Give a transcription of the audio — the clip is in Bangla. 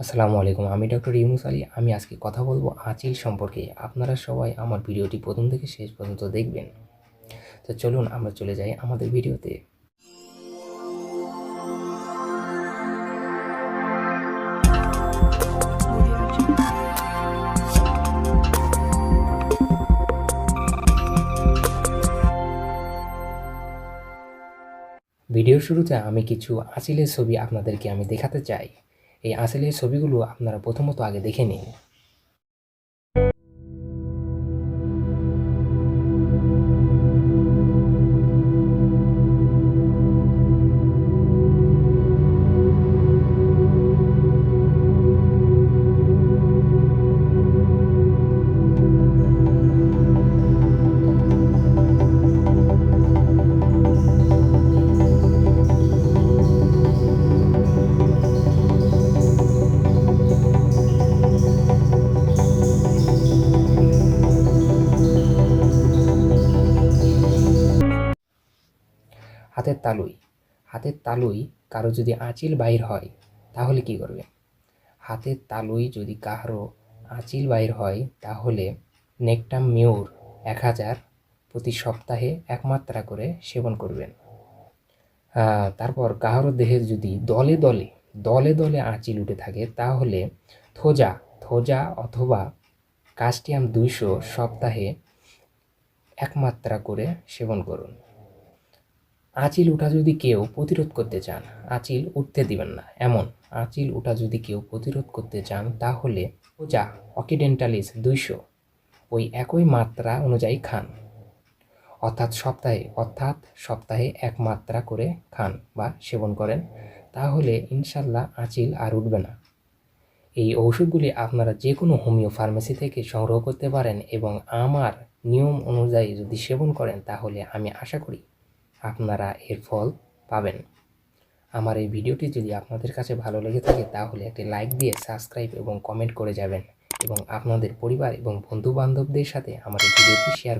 আসসালামু আলাইকুম, আমি ডক্টর ইউনুস আলী। আমি আজকে কথা বলব আঁচিল সম্পর্কে। আপনারা সবাই আমার ভিডিওটি প্রথম থেকে শেষ পর্যন্ত দেখবেন। তো চলুন, আমরা চলে যাই আমাদের ভিডিওতে। ভিডিওর শুরুতে আমি কিছু আঁচিলের ছবি আপনাদেরকে আমি দেখাতে চাই। এই আসলে ছবিগুলো আপনারা প্রথমত আগে দেখে নিন। হাতের তালুই। হাতের তালুই কারও যদি আঁচিল বাইর হয়, তাহলে কি করবে? হাতের তালুই যদি কারও আঁচিল বাইর হয়, তাহলে নেকটাম মিউর এক হাজার প্রতি সপ্তাহে একমাত্রা করে সেবন করবেন। তারপর কাহারো দেহে যদি দলে দলে দলে দলে আঁচিল উঠে থাকে, তাহলে থোজা থোজা অথবা কাস্টিয়াম দুইশো সপ্তাহে এক মাত্রা করে সেবন করুন। আঁচিল উঠা যদি কেউ প্রতিরোধ করতে চান, আঁচিল উঠতে দিবেন না। এমন, আঁচিল উঠা যদি কেউ প্রতিরোধ করতে চান, তাহলে ওজা অকিডেন্টালিস দুইশো। ওই একই মাত্রা অনুযায়ী খান। অর্থাৎ সপ্তাহে অর্থাৎ সপ্তাহে এক মাত্রা করে খান বা সেবন করেন, তাহলে ইনশাল্লাহ আঁচিল আর উঠবে না। এই ঔষধগুলি আপনারা যে কোনো হোমিও ফার্মেসি থেকে সংগ্রহ করতে পারেন এবং আমার নিয়ম অনুযায়ী যদি সেবন করেন, তাহলে আমি আশা করি আপনারা এর ফল পাবেন। আমার এই ভিডিওটি যদি আপনাদের কাছে ভালো লেগে থাকে, তাহলে একটি লাইক দিয়ে সাবস্ক্রাইব এবং কমেন্ট করে যাবেন এবং আপনাদের পরিবার এবং বন্ধু বান্ধবদের সাথে আমার এই ভিডিওটি শেয়ার